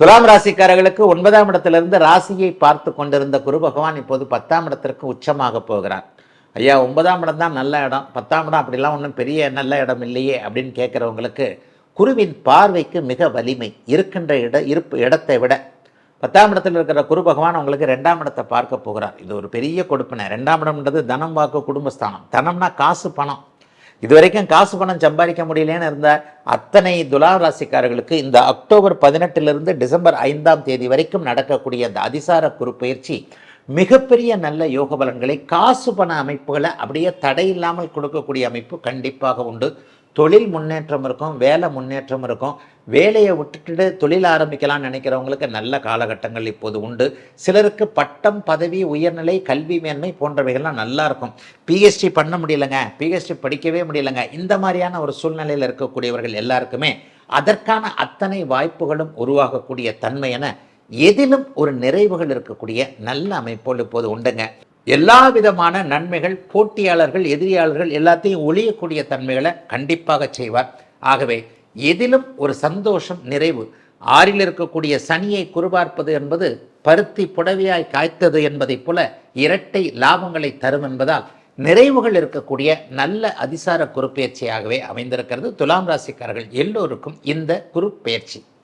துலாம் ராசிக்காரர்களுக்கு ஒன்பதாம் இடத்திலிருந்து ராசியை பார்த்து கொண்டிருந்த குரு பகவான் இப்போது பத்தாம் இடத்திற்கு உச்சமாக போகிறார். ஐயா ஒன்பதாம் இடம் தான் நல்ல இடம். பத்தாம் இடம் அப்படிலாம் ஒன்றும் பெரிய நல்ல இடம் இல்லையே அப்படின்னு கேட்குறவங்களுக்கு குருவின் பார்வைக்கு மிக வலிமை இருக்கின்ற இட இருப்பு இடத்தை விட பத்தாம் இடத்தில் இருக்கிற குரு பகவான் உங்களுக்கு ரெண்டாம் இடத்தை பார்க்க போகிறார். இது ஒரு பெரிய கொடுப்பினை. ரெண்டாம் இடம்ன்றது தனம் வாக்கு குடும்பஸ்தானம். தனம்னா காசு பணம். இது வரைக்கும் காசு பணம் சம்பாதிக்க முடியலன்னு இருந்த அத்தனை துலா ராசிக்காரர்களுக்கு இந்த அக்டோபர் பதினெட்டிலிருந்து டிசம்பர் ஐந்தாம் தேதி வரைக்கும் நடக்கக்கூடிய அந்த அதிசார குறுப்பயிற்சி மிகப்பெரிய நல்ல யோக பலன்களை காசு பண அமைப்புகளை அப்படியே தடையில்லாமல் கொடுக்கக்கூடிய அமைப்பு கண்டிப்பாக உண்டு. தொழில் முன்னேற்றம் இருக்கும் வேலை முன்னேற்றம் இருக்கும். வேலையை விட்டுட்டு தொழில் ஆரம்பிக்கலாம்னு நினைக்கிறவங்களுக்கு நல்ல காலகட்டங்கள் இப்போது உண்டு. சிலருக்கு பட்டம் பதவி உயர்நிலை கல்வி மேன்மை போன்றவைகள்லாம் நல்லா இருக்கும். பிஹெச்டி பண்ண முடியலங்க. பிஹெச்டி படிக்கவே முடியலங்க. இந்த மாதிரியான ஒரு சூழ்நிலையில் இருக்கக்கூடியவர்கள் எல்லாருக்குமே அதற்கான அத்தனை வாய்ப்புகளும் உருவாகக்கூடிய தன்மை என எதிலும் ஒரு நிறைவுகள் இருக்கக்கூடிய நல்ல அமைப்போல் இப்போது உண்டுங்க. எல்லா விதமான நன்மைகள் போட்டியாளர்கள் எதிரியாளர்கள் எல்லாத்தையும் ஒழியக்கூடிய தன்மைகளை கண்டிப்பாக செய்வார். ஆகவே எதிலும் ஒரு சந்தோஷம் நிறைவு. ஆறில் இருக்கக்கூடிய சனியை குறுபார்ப்பது என்பது பருத்தி புடவையாய் காய்த்தது என்பதைப் போல இரட்டை லாபங்களை தரும் என்பதால் நிறைவுகள் இருக்கக்கூடிய நல்ல அதிசார குறுப்பெயர்ச்சியாகவே அமைந்திருக்கிறது. துலாம் ராசிக்காரர்கள் எல்லோருக்கும் இந்த குறுப்பெயர்ச்சி.